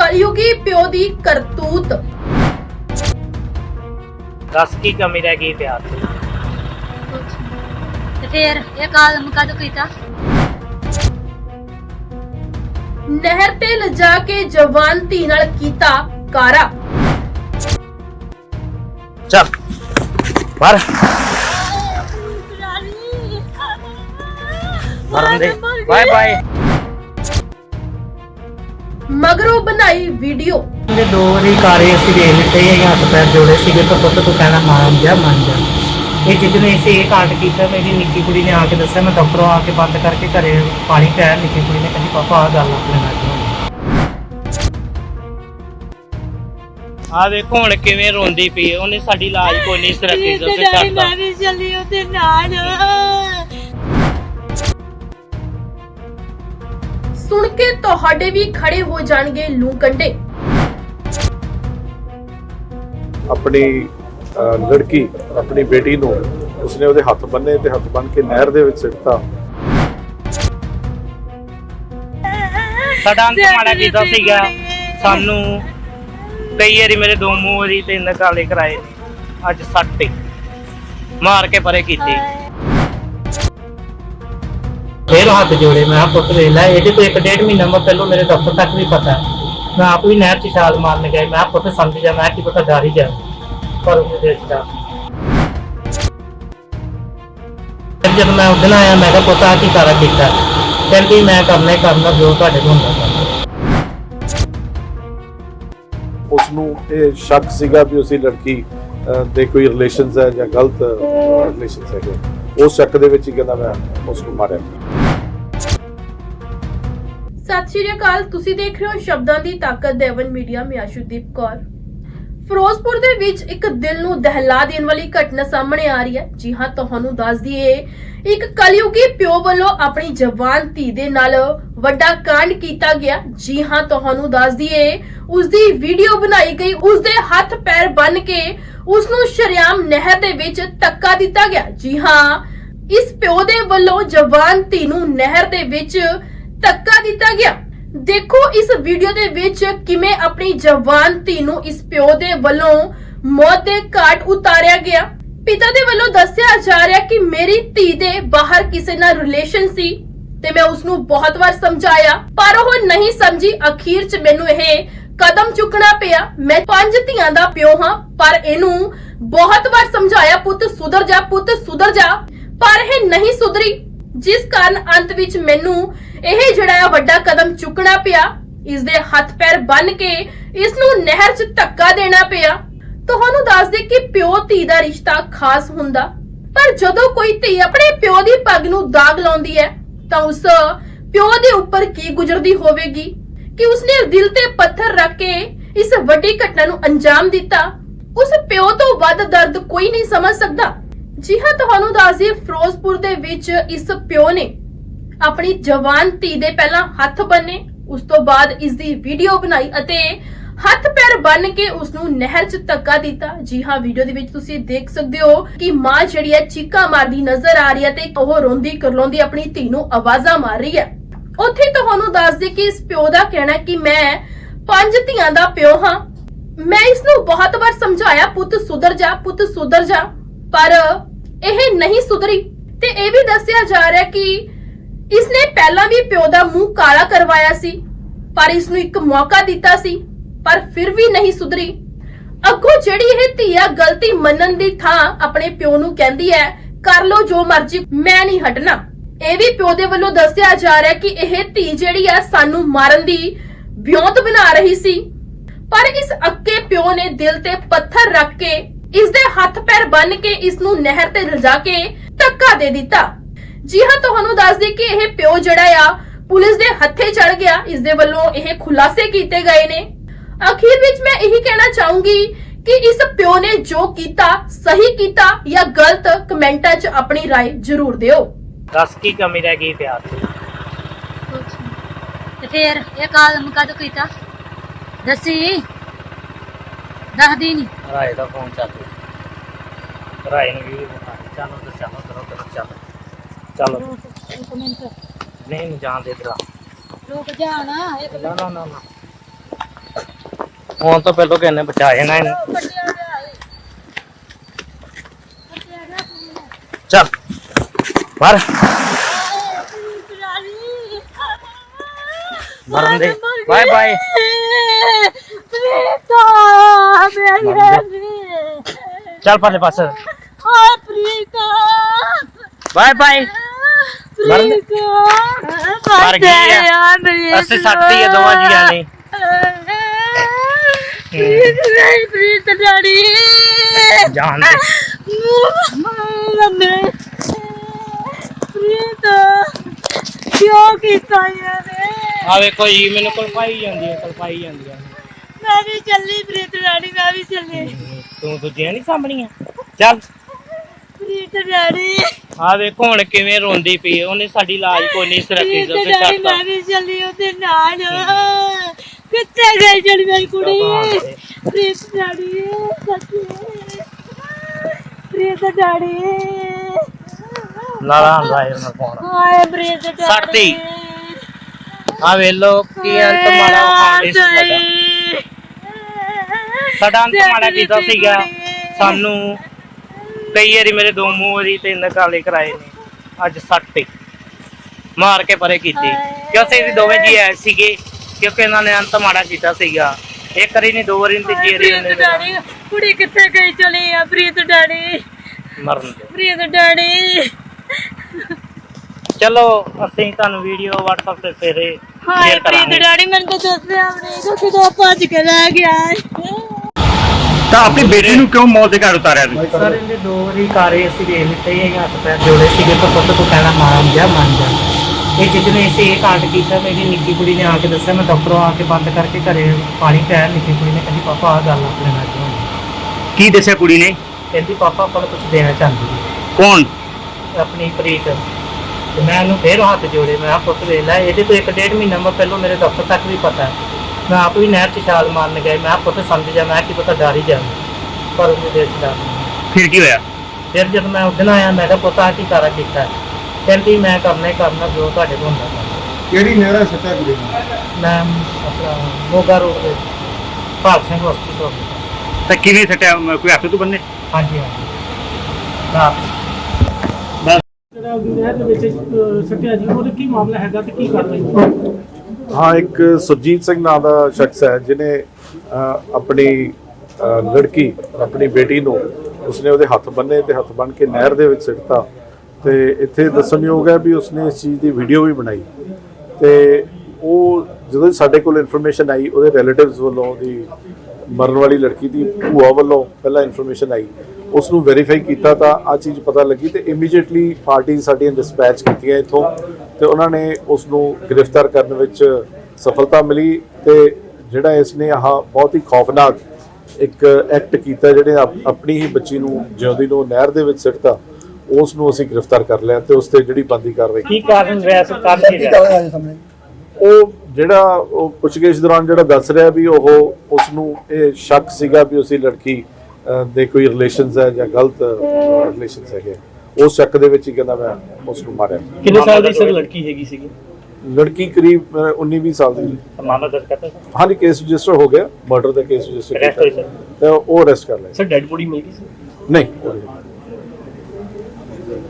ਕਲਯੁਗੀ ਪਿਓ ਦੀ ਕਰਤੂਤ। ਦੱਸ ਕੀ ਕਮੀ ਰਹਿ ਗਈ ਪਿਆਰ ਦੀ? ਤੇ ਫਿਰ ਇਹ ਕਾਲਮ ਕਦੋਂ ਕੀਤਾ? ਨਹਿਰ ਤੇ ਲਿਜਾ ਕੇ ਜਵਾਨ ਧੀ ਨਾਲ ਕੀਤਾ ਕਾਰਾ। ਚੱਲ ਪਰ ਮਰਨ ਦੇ। ਬਾਏ ਬਾਏ ਮਗਰੋਂ ਬਣਾਈ ਵੀਡੀਓ। ਉਹਦੇ ਦੋ ਵਾਰੀ ਕਾਰੇ ਅਸੀਂ ਦੇਖ ਲਿੱਤੇ ਇਹ ਹੱਥ ਪੈਰ ਜੋੜੇ ਸੀਗੇ ਤਾਂ ਪੁੱਤ ਤੂੰ ਕਹਿਣਾ ਮੰਨ ਜਾ ਮੰਨ ਜਾ। ਇਹ ਜਿੱਦਣ ਇਸੇ ਇਹ ਕਾਟ ਕੀਤਾ ਮੇਰੀ ਨਿੱਕੀ ਕੁੜੀ ਨੇ ਆ ਕੇ ਦੱਸਿਆ ਮੈਂ ਡਾਕਟਰੋਂ ਆ ਕੇ ਬੰਦ ਕਰਕੇ ਘਰੇ ਪਾਣੀ ਪਿਆ ਨਿੱਕੀ ਕੁੜੀ ਨੇ ਕਹਿੰਦੀ ਪਾਪਾ ਆ ਗੱਲ ਆਪਣੇ ਨਾਲ ਆ ਵੇਖੋ ਹੁਣ ਕਿਵੇਂ ਰੋਂਦੀ ਪਈ ਹੈ। ਉਹਨੇ ਸਾਡੀ ਲਾਜ ਕੋਈ ਨਹੀਂ ਸਰਕੀ ਜੋ ਤੇ ਛੱਡਦਾ ਮੈਂ ਵੀ ਚੱਲੀ ਉਹਦੇ ਨਾਲ। ਸੁਣ ਕੇ ਤੁਹਾਡੇ ਵੀ ਖੜੇ ਹੋ ਜਾਣਗੇ ਲੂ ਕੰਡੇ। ਆਪਣੀ ਲੜਕੀ ਆਪਣੀ ਬੇਟੀ ਨੂੰ ਉਸਨੇ ਉਹਦੇ ਹੱਥ ਬੰਨੇ ਤੇ ਹੱਥ ਬੰਨ ਕੇ ਨਹਿਰ ਦੇ ਵਿੱਚ ਸਿੱਟਤਾ ਸਾਡਾ ਅੰਤ ਮਾੜਾ ਕੀਤਾ ਸੀਗਾ। ਸਾਨੂੰ ਕਈ ਵਾਰੀ ਮੇਰੇ ਦੋ ਮੂੰਹ ਵਾਰੀ ਤੇ ਨਕਾਲੇ ਕਰਾਏ। ਅੱਜ ਸੱਟ ਮਾਰ ਕੇ ਪਰੇ ਕੀਤੀ। ਫੇਰ ਹੱਥ ਜੋੜੇ ਮੈਂ ਕਿਹਾ ਪੁੱਤ ਵੇਖ ਲੈ ਇਹਦੇ ਤੋਂ ਇੱਕ ਡੇਢ ਮਹੀਨਾ ਮੈਂ ਪਹਿਲਾਂ ਮੇਰੇ ਡਾਕਟਰ ਤੱਕ ਵੀ ਪਤਾ ਮੈਂ ਆਪ ਵੀ ਨਹਿਰ 'ਚ ਛਾਲ ਮਾਰਨ ਗਿਆ ਮੈਂ ਕਿਹਾ ਪੁੱਤ ਸਮਝ ਜਾ ਮੈਂ ਕੀ ਪਤਾ ਡਰ ਹੀ ਜਾ। ਪਰ ਉਹਦੇ ਦੇਖ ਜਾ ਫਿਰ ਜਦੋਂ ਮੈਂ ਉਦਣ ਆਇਆ ਮੈਂ ਕਿਹਾ ਪੁੱਤ ਆ ਕੀ ਕਾਰਾ ਕੀਤਾ? ਕਹਿੰਦੀ ਮੈਂ ਕਰਨਾ ਹੀ ਕਰਨਾ ਜੋ ਤੁਹਾਡੇ ਕੋਲ ਹੁੰਦਾ ਕਰਨਾ। ਉਸ ਨੂੰ ਇਹ ਸ਼ੱਕ ਸੀਗਾ ਵੀ ਉਸੇ ਲੜਕੀ ਅਹ, ਦੇ ਕੋਈ ਰਿਲੇਸ਼ਨਸ ਹੈ ਜਾਂ ਗਲਤ ਰਿਲੇਸ਼ਨਸ ਹੈਗੇ। ਉਸ ਸ਼ੱਕ ਦੇ ਵਿੱਚ ਹੀ ਕਹਿੰਦਾ ਮੈਂ ਉਸ ਨੂੰ ਮਾਰਿਆ। ਸਤਿ ਸ਼੍ਰੀ ਅਕਾਲ, ਤੁਸੀਂ ਦੇਖ ਰਹੇ ਹੋ ਸ਼ਬਦਾਂ ਦੀ ਤਾਕਤ ਦੇਵਨ ਮੀਡੀਆ, ਮੈਂ ਆਸ਼ੂਦੀਪ ਕੌਰ। ਫਿਰੋਜ਼ਪੁਰ ਦੇ ਵਿੱਚ ਇੱਕ ਦਿਲ ਨੂੰ ਦਹਿਲਾ ਦੇਣ ਵਾਲੀ ਘਟਨਾ ਸਾਹਮਣੇ ਆ ਰਹੀ ਹੈ। ਜੀ ਹਾਂ, ਤੁਹਾਨੂੰ ਦੱਸ ਦਈਏ, ਇੱਕ ਕਲਯੁਗੀ ਪਿਓ ਵੱਲੋਂ ਆਪਣੀ ਜਵਾਨ ਧੀ ਦੇ ਨਾਲ ਵੱਡਾ ਕਾਂਡ ਕੀਤਾ ਗਿਆ। ਜੀ ਹਾਂ, ਤੁਹਾਨੂੰ ਦੱਸ ਦਈਏ ਉਸ ਦੀ ਵੀਡੀਓ ਬਣਾਈ ਗਈ ਉਸ ਦੇ ਹੱਥ ਪੈਰ ਬੰਨ ਕੇ ਉਸ ਨੂੰ ਸ਼ਰਿਆਮ ਨਹਿਰ ਦੇ ਵਿੱਚ ਧੱਕਾ ਦਿੱਤਾ ਗਿਆ। ਜੀ ਹਾਂ, ਇਸ ਪਿਓ ਦੇ ਵੱਲੋਂ ਜਵਾਨ ਧੀ ਨੂੰ ਨਹਿਰ ਦੇ ਵਿੱਚ ਧੱਕਾ ਦਿੱਤਾ ਗਿਆ। ਦੇਖੋ ਇਸ ਵੀਡੀਓ ਦੇ ਵਿੱਚ ਕਿਵੇਂ ਆਪਣੀ ਜਵਾਨ ਧੀ ਨੂੰ ਇਸ ਪਿਓ ਦੇ ਵੱਲੋਂ ਮੌਤ ਦੇ ਘਾਟ ਉਤਾਰਿਆ ਗਿਆ। ਪਿਤਾ ਦੇ ਵੱਲੋਂ ਦੱਸਿਆ ਜਾ ਰਿਹਾ ਕਿ ਮੇਰੀ ਧੀ ਦੇ ਬਾਹਰ ਕਿਸੇ ਨਾਲ ਰਿਲੇਸ਼ਨ ਸੀ ਤੇ ਮੈਂ ਉਸ ਨੂੰ ਬਹੁਤ ਵਾਰ ਸਮਝਾਇਆ, ਪਰ ਉਹ ਨਹੀਂ ਸਮਝੀ। ਅਖੀਰ 'ਚ ਮੈਨੂੰ ਇਹ ਕਦਮ ਚੁੱਕਣਾ ਪਿਆ। ਮੈਂ ਪੰਜ ਧੀਆਂ ਦਾ ਪਿਓ ਹਾਂ, ਪਰ ਇਹਨੂੰ ਬਹੁਤ ਵਾਰ ਸਮਝਾਇਆ, ਪੁੱਤ, ਸੁਧਰ ਜਾ, ਪੁੱਤ, ਸੁਧਰ ਜਾ। ਪਰ ਇਹ ਨਹੀਂ ਸੁਧਰੀ, ਜਿਸ ਕਾਰਨ ਅੰਤ ਵਿੱਚ ਮੈਨੂੰ ਇਹ ਜਿਹੜਾ ਆ ਵੱਡਾ ਕਦਮ ਚੁੱਕਣਾ ਪਿਆ ਇਸ ਦੇ ਹੱਥ ਪੈਰ ਬੰਨ ਕੇ ਇਸ ਨੂੰ ਨਹਿਰ 'ਚ ਧੱਕਾ ਦੇਣਾ ਪਿਆ। ਤੁਹਾਨੂੰ ਦੱਸ ਦੇ ਕਿ ਪਿਓ ਧੀ ਦਾ ਰਿਸ਼ਤਾ ਖਾਸ ਹੁੰਦਾ, ਪਰ ਜਦੋਂ ਕੋਈ ਧੀ ਆਪਣੇ ਪਿਓ ਦੀ ਪੱਗ ਨੂੰ ਦਾਗ ਲਾਉਂਦੀ ਹੈ, ਤਾਂ ਉਸ ਪਿਓ ਦੇ ਉੱਪਰ ਕੀ ਗੁਜ਼ਰਦੀ ਹੋਵੇਗੀ? ਕਿ ਉਸਨੇ ਦਿਲ ਤੇ ਪੱਥਰ ਰੱਖ ਕੇ ਇਸ ਵੱਡੀ ਘਟਨਾ ਨੂੰ ਅੰਜਾਮ ਦਿੱਤਾ? ਉਸ ਪਿਓ ਤੋਂ ਵੱਧ ਦਰਦ ਕੋਈ ਨਹੀਂ ਸਮਝ ਸਕਦਾ। ਜੀ ਹਾਂ, ਤੁਹਾਨੂੰ ਦੱਸਦੀ ਫਿਰੋਜ਼ਪੁਰ ਦੇ ਵਿੱਚ ਇਸ ਪਿਓ ਨੇ ਆਪਣੀ ਜਵਾਨ ਧੀ ਦੇ ਪਹਿਲਾਂ ਹੱਥ ਬੰਨੇ, ਉਸ ਤੋਂ ਬਾਅਦ ਇਸ ਦੀ ਵੀਡੀਓ ਬਣਾਈ ਅਤੇ ਹੱਥ ਪੈਰ ਬੰਨ ਕੇ ਉਸ ਨੂੰ ਨਹਿਰ 'ਚ ਧੱਕਾ ਦਿੱਤਾ। ਜੀ ਹਾਂ ਵੀਡੀਓ ਦੇ ਵਿੱਚ ਤੁਸੀਂ ਦੇਖ ਸਕਦੇ ਹੋ ਕਿ ਮਾਂ ਜਿਹੜੀ ਹੈ ਚੀਕਾਂ ਮਾਰਦੀ ਨਜ਼ਰ ਆ ਰਹੀ ਹੈ ਤੇ ਉਹ ਰੋਂਦੀ ਕਰਲਾਉਂਦੀ ਆਪਣੀ ਧੀ ਨੂੰ ਆਵਾਜ਼ਾਂ ਮਾਰ ਰਹੀ ਹੈ। ਉੱਥੇ ਤੁਹਾਨੂੰ ਦੱਸ ਦੇ ਕਿ ਇਸ ਪਿਓ ਦਾ ਕਹਿਣਾ ਕਿ ਮੈਂ ਪੰਜ ਧੀਆਂ ਦਾ ਪਿਓ ਹਾਂ। ਮੈਂ ਇਸ ਨੂੰ ਬਹੁਤ ਵਾਰ ਸਮਝਾਇਆ, ਪੁੱਤ ਸੁਧਰ ਜਾ, ਪੁੱਤ ਸੁਧਰ ਜਾ। ਪਰ ਇਹ ਨਹੀਂ ਸੁਧਰੀ ਤੇ ਇਹ ਵੀ ਦੱਸਿਆ ਜਾ ਰਿਹਾ ਕਿ ਇਸਨੇ ਪਹਿਲਾਂ ਵੀ ਪਿਓ ਦਾ ਮੂੰਹ ਕਾਲਾ ਕਰਵਾਇਆ ਸੀ, ਪਰ ਇਸ ਨੂੰ ਇੱਕ ਮੌਕਾ ਦਿੱਤਾ ਸੀ, ਪਰ ਫਿਰ ਵੀ ਨਹੀਂ ਸੁਧਰੀ। ਅੱਗੋਂ ਜਿਹੜੀ ਇਹ ਧੀਆ ਗਲਤੀ ਮੰਨਣ ਦੀ ਥਾਂ ਆਪਣੇ ਪਿਓ ਨੂੰ ਕਹਿੰਦੀ ਹੈ, ਕਰ ਲੋ ਜੋ ਮਰਜ਼ੀ, ਮੈਂ ਨਹੀਂ ਹਟਣਾ। ਇਹ ਵੀ ਪਿਓ ਦੇ ਵੱਲੋਂ ਦੱਸਿਆ ਜਾ ਰਿਹਾ ਕਿ ਇਹ ਧੀ ਜਿਹੜੀ ਆ ਸਾਨੂੰ ਮਾਰਨ ਦੀ ਵਿਉਂਤ ਬਣਾ ਰਹੀ ਸੀ। ਪਰ ਇਸ ਅੱਕੇ ਪਿਓ ਨੇ ਦਿਲ ਤੇ ਪੱਥਰ ਰੱਖ ਕੇ ਇਸ ਦੇ ਹੱਥ ਪੈਰ ਬੰਨ ਕੇ ਇਸ ਨੂੰ ਨਹਿਰ ਤੇ ਲਿਜਾ ਕੇ ਧੱਕਾ ਦੇ ਦਿੱਤਾ। ਜੀ ਹਾਂ ਤੁਹਾਨੂੰ ਦੱਸ ਦੇ ਕਿ ਇਹ ਪਿਓ ਜਿਹੜਾ ਆ ਪੁਲਿਸ ਦੇ ਹੱਥੇ ਚੜ ਗਿਆ ਇਸ ਦੇ ਵੱਲੋਂ ਇਹ ਖੁਲਾਸੇ ਕੀਤੇ ਗਏ ਨੇ ਅਖੀਰ ਵਿੱਚ ਮੈਂ ਇਹੀ ਕਹਿਣਾ ਚਾਹੂੰਗੀ ਕਿ ਇਸ ਪਿਓ ਨੇ ਜੋ ਕੀਤਾ ਸਹੀ ਕੀਤਾ ਜਾਂ ਗਲਤ ਕਮੈਂਟਾਂ 'ਚ ਆਪਣੀ رائے ਜ਼ਰੂਰ ਦਿਓ ਦੱਸ ਕੀ ਕਮੀ ਰਹਿ ਗਈ ਪਿਆਰ ਦੀ ਤੇ ਫਿਰ ਇਹ ਕਾਲਮ ਕਦੋਂ ਕੀਤਾ ਦੱਸੀ ਦੱਸਦੀ ਨਹੀਂ ਰਾਏ ਦਾ ਫੋਨ ਚੱਲ ਰਿਹਾ ਰਾਏ ਨੂੰ ਵੀ ਬਤਾ ਚਲੋ ਤੇ ਚਲੋ ਕਰੋ ਕਰੋ ਚਲੋ ਚਲੋ। ਇੱਕ ਮਿੰਟ। ਨਹੀਂ ਨਹੀਂ ਜਾਣ ਦੇ ਇੱਕ ਨਾ ਨਾ ਨਾ ਨਾ। ਹੁਣ ਤਾਂ ਪਹਿਲਾਂ ਕਿਹਨੇ ਬਚਾ ਜਾਣਾ ਇਹਨੂੰ। ਚੱਲ ਮਰ ਮਰਨ ਦੇ। ਪ੍ਰੀਤਾ ਮੇਰੀ ਚੱਲ ਪਰਲੇ ਪਾਸੇ। ਹਾਏ ਪ੍ਰੀਤਾ। Bye bye. ਮਰਨ ਦੇ। ਪ੍ਰੀਤਾ ਮਰ ਗਈ ਆ। ਅਸੀਂ ਸੱਟਤੀ ਆ ਦੋਵਾਂ ਜੀਆਂ ਨੇ। ਪ੍ਰੀਤ ਨਹੀਂ ਪ੍ਰੀਤ ਡਾੜੀ ਜਾਣ ਦੇ ਮੰਮੀ ਪ੍ਰੀਤ ਕਿਉਂ ਕੀਤਾ ਇਹ ਆ ਵੇਖੋ ਜੀ ਮੈਨੂੰ ਕਲਪਾਈ ਜਾਂਦੀ ਹੈ ਕਲਪਾਈ ਜਾਂਦੀ ਹੈ ਮੈਂ ਵੀ ਚੱਲੀ ਪ੍ਰੀਤ ਡਾੜੀ ਮੈਂ ਵੀ ਚੱਲੀ। ਤੂੰ ਦੂਜੀਆਂ ਨਹੀਂ ਸਾਂਭਣੀਆਂ? ਚੱਲ। ਆ ਵੇਖੋ ਹੁਣ ਕਿਵੇਂ ਰੋਂਦੀ ਪਈ ਹੈ। ਉਹਨੇ ਸਾਡੀ ਲਾਜ ਕੋਈ ਨਹੀਂ ਪ੍ਰੀਤ ਉੱਤੇ ਡਾੜੀ ਛੱਡਤਾ ਮੈਂ ਵੀ ਚੱਲੀ ਉਹਦੇ ਨਾਲ। ਕਿੱਥੇ ਗਈ ਜਿਹੜੀ ਮੇਰੀ ਕੁੜੀ? ਪ੍ਰੀਤ ਡਾੜੀ ਸੱਚੀ। ਪ੍ਰੀਤ ਡਾੜੀ ਨਾਲਾ ਆਂਦਾ ਹੈ ਉਹਨਾਂ ਕੋਲ ਹਾਏ ਪ੍ਰੀਤ ਡਾੜੀ ਸੱਟਤੀ। ਆ ਵੇਲੋ ਕੀ ਅੰਤ ਮਾੜਾ ਸੀ ਸਾਡਾ। ਸਾਡਾ ਅੰਤ ਮਾੜਾ ਕੀਤਾ ਸੀਗਾ? ਸਾਨੂੰ ਕਈ ਵਾਰੀ ਮੇਰੇ ਦੋ ਮੂੰਹ ਵਾਰੀ ਤਿੰਨ ਕਾਲੇ ਕਰਾਏ ਨੇ ਅੱਜ ਸੱਟ ਤੇ। ਮਾਰ ਕੇ ਪਰੇ ਕੀਤੀ। ਕਿਉਂਕਿ ਅਸੀਂ ਦੋਵੇਂ ਜੀ ਆਏ ਸੀਗੇ ਕਿਉਂਕਿ ਇਹਨਾਂ ਨੇ ਅੰਤ ਮਾੜਾ ਕੀਤਾ ਸੀਗਾ। ਇੱਕ ਵਾਰੀ ਨਹੀਂ ਦੋ ਵਾਰੀ ਨਹੀਂ ਤੀਜੀ ਵਾਰੀ ਉਹਨੇ ਡੈਡੀ ਕੁੜੀ ਕਿੱਥੇ ਗਈ ਚਲੀ ਆ ਪ੍ਰੀਤ ਡੈਡੀ? ਮਰਨ ਦੇ। ਪ੍ਰੀਤ ਡੈਡੀ। ਚਲੋ ਅਸੀਂ ਤੁਹਾਨੂੰ ਵੀਡੀਓ WhatsApp ਤੇ ਫੇਰੇ ਹਾਏ ਸ਼ੇਅਰ ਪ੍ਰੀਤ ਕਰਾਂਗੇ ਡੈਡੀ ਮੈਨੂੰ ਤਾਂ ਦੱਸਿਆ ਵੀ ਨਹੀਂ ਕਿ ਕਿਦੋਂ ਭੱਜ ਕੇ ਲੈ ਗਿਆ। ਤਾਂ ਆਪਣੀ ਬੇਟੀ ਨੂੰ ਕਿਉਂ ਮੌਤ ਦੇ ਘਰ ਉਤਾਰਿਆ ਤੁਸੀਂ? ਸਰ ਇਹਨੇ ਦੋ ਵਾਰੀ ਕਾਰੇ ਅਸੀਂ ਵੇਖ ਲਿੱਤੇ ਇਹ ਹੱਥ ਪੈਰ ਜੋੜੇ ਸੀਗੇ ਤਾਂ ਪੁੱਤ ਤੂੰ ਕਹਿਣਾ ਮੰਨ ਜਾ ਮੰਨ ਜਾ। ਇਹ ਜਿੱਦਨੇ ਅਸੀਂ ਇਹ ਕਾਂਡ ਕੀਤਾ ਮੇਰੀ ਨਿੱਕੀ ਕੁੜੀ ਨੇ ਆ ਕੇ ਦੱਸਿਆ ਮੈਂ ਡਾਕਟਰੋਂ ਆ ਕੇ ਬੰਦ ਕਰਕੇ ਘਰੇ ਪਾਣੀ ਪਿਆ ਨਿੱਕੀ ਕੁੜੀ ਨੇ ਕਹਿੰਦੀ ਪਾਪਾ ਆ ਗੱਲ ਆਪਣੇ ਨਾਲ ਕਿਉਂ ਹੋਈ?" ਕੀ ਦੱਸਿਆ ਕੁੜੀ ਨੇ? ਕਹਿੰਦੀ ਪਾਪਾ ਆਪਾਂ ਨੂੰ ਕੁਝ ਦੇਣਾ ਚਾਹੁੰਦੀ ਹੈ ਕੌਣ? ਆਪਣੀ ਪ੍ਰੀਤ। ਤੇ ਮੈਂ ਉਹਨੂੰ ਫੇਰ ਹੱਥ ਜੋੜੇ ਮੈਂ ਆ ਪੁੱਤ ਵੇਖ ਲੈ ਇਹਦੇ ਤੋਂ ਇੱਕ ਡੇਢ ਮਹੀਨਾ ਮੈਂ ਪਹਿਲਾਂ ਮੇਰੇ ਡਾਕਟਰ ਤੱਕ ਵੀ ਪਤਾ ਹੈ। ਮੈਂ ਆਪ ਵੀ ਨਹਿਰ 'ਚ ਛਾਲ ਮਾਰਨ ਗਿਆ ਮੈਂ ਪੁੱਤ ਸਮਝ ਜਾ ਮੈਂ ਕੀ ਪਤਾ ਡਰ ਹੀ ਜਾਵਾਂ ਪਰ ਉਹਨੇ ਡਰ ਨਹੀਂ ਫਿਰ ਕੀ ਹੋਇਆ? ਫਿਰ ਜਦ ਮੈਂ ਉਦਣ ਆਇਆ ਮੈਂ ਕਿਹਾ ਪੁੱਤ ਆ ਕੀ ਕਾਰਾ ਕੀਤਾ? ਕਹਿੰਦੀ ਮੈਂ ਕਰਨਾ ਹੀ ਕਰਨਾ ਜੋ ਤੁਹਾਡੇ ਕੋਲ ਹੁੰਦਾ। ਕਿਹੜੀ ਨਹਿਰਾ ਸੱਟਾ ਕੁੜੀ ਨੂੰ ਮੈਂ ਆਪਣਾ ਮੋਗਾ ਰੋਡ ਤੇ ਭਾਗ ਸਿੰਘ ਹਸਪੀਟਲ ਤਾਂ। ਕਿਵੇਂ ਸਟਿਆ ਕੋਈ ਹੱਥ ਤੋਂ ਬੰਨੇ? ਹਾਂਜੀ ਹਾਂਜੀ। ਰਾਤ। ਜਿਹੜਾ ਨਹਿਰ ਦੇ ਵਿੱਚ ਅਹ, ਸੱਟਿਆ ਜੀ ਉਹਦਾ ਕੀ ਮਾਮਲਾ ਹੈਗਾ ਤੇ ਕੀ ਕਾਰਵਾਈ ਹਾਂ, ਇੱਕ ਸੁਰਜੀਤ ਸਿੰਘ ਨਾਂ ਦਾ ਸ਼ਖਸ ਹੈ ਜਿਨੇ ਆਪਣੀ ਲੜਕੀ, ਆਪਣੀ ਬੇਟੀ ਨੂੰ ਉਸਨੇ ਉਹਦੇ ਹੱਥ ਬੰਨੇ ਤੇ ਹੱਥ ਬੰਨ ਕੇ ਨਹਿਰ ਦੇ ਵਿੱਚ ਸਿੱਟਤਾ ਤੇ ਇੱਥੇ ਦੱਸਣਯੋਗ ਹੈ ਵੀ ਉਸਨੇ ਇਸ ਚੀਜ਼ ਦੀ ਵੀਡੀਓ ਵੀ ਬਣਾਈ ਤੇ ਉਹ ਜਦੋਂ ਸਾਡੇ ਕੋਲ ਇਨਫੋਰਮੇਸ਼ਨ ਆਈ, ਉਹਦੇ ਰਿਲੇਟਿਵਸ ਵੱਲੋਂ, ਉਹਦੀ ਮਰਨ ਵਾਲੀ ਲੜਕੀ ਦੀ ਭੂਆ ਵੱਲੋਂ ਪਹਿਲਾਂ ਇਨਫੋਰਮੇਸ਼ਨ ਆਈ ਉਸ ਨੂੰ ਵੈਰੀਫਾਈ ਕੀਤਾ ਤਾਂ ਆ ਚੀਜ਼ ਪਤਾ ਲੱਗੀ ਤੇ ਇਮੀਡੀਏਟਲੀ ਪਾਰਟੀ ਸਾਡੀਆਂ ਡਿਸਪੈਚ ਕੀਤੀਆਂ ਇੱਥੋਂ ਤੇ ਉਹਨਾਂ ਨੇ ਉਸ ਨੂੰ ਗ੍ਰਿਫਤਾਰ ਕਰਨ ਵਿੱਚ ਸਫਲਤਾ ਮਿਲੀ ਤੇ ਜਿਹੜਾ ਇਸ ਨੇ ਆਹ ਬਹੁਤ ਹੀ ਖੌਫਨਾਕ ਇੱਕ ਐਕਟ ਕੀਤਾ ਜਿਹੜੇ ਆਪ- ਆਪਣੀ ਹੀ ਬੱਚੀ ਨੂੰ ਜਿਉਂਦੀ ਨੂੰ ਨਹਿਰ ਦੇ ਵਿੱਚ ਸਿੱਟਤਾ ਉਸ ਨੂੰ ਅਸੀਂ ਗ੍ਰਿਫਤਾਰ ਕਰ ਲਿਆ ਤੇ ਉਸ ਤੇ ਜਿਹੜੀ ਬੰਦੀ ਕਾਰਵਾਈ ਕੀ ਕਾਰਨ ਰਿਹਾ? ਸੀ ਕਾਰਨ ਕੀ ਰਿਹਾ? ਉਹ ਜਿਹੜਾ ਉਹ ਪੁੱਛਗਿੱਛ ਦੌਰਾਨ ਜਿਹੜਾ ਦੱਸ ਰਿਹਾ ਵੀ ਉਹ ਉਸ ਨੂੰ ਇਹ ਸ਼ੱਕ ਸੀਗਾ ਵੀ ਉਸੇ ਲੜਕੀ ਦੇ ਕੋਈ ਰਿਲੇਸ਼ਨਸ ਹੈ ਜਾਂ ਗਲਤ ਰਿਲੇਸ਼ਨਸ ਹੈਗੇ ਉਸ ਸ਼ੱਕ ਦੇ ਵਿੱਚ ਹੀ ਕਹਿੰਦਾ ਮੈਂ ਉਸ ਨੂੰ ਮਾਰਿਆ। ਕਿੰਨੇ ਸਾਲ ਦੀ ਸਰ ਲੜਕੀ ਹੈਗੀ ਸੀਗੀ? ਲੜਕੀ ਕਰੀਬ 19-20 ਸਾਲ ਦੀ। ਮਾਮਲਾ ਦਰਜ ਕਰਤਾ ਸੀ ਹਾਂਜੀ ਕੇਸ ਰਜਿਸਟਰ ਹੋ ਗਿਆ। ਮਰਡਰ ਦਾ ਕੇਸ ਰਜਿਸਟਰ ਹੋਈ ਕੀਤਾ। ਤੇ ਉਹ ਅਰੈਸਟ ਕਰ ਲਿਆ। ਸਰ ਡੈਡ ਬੋਡੀ ਮਿਲ ਗਈ ਸੀ? ਨਹੀਂ ਉਹ ਨਹੀਂ।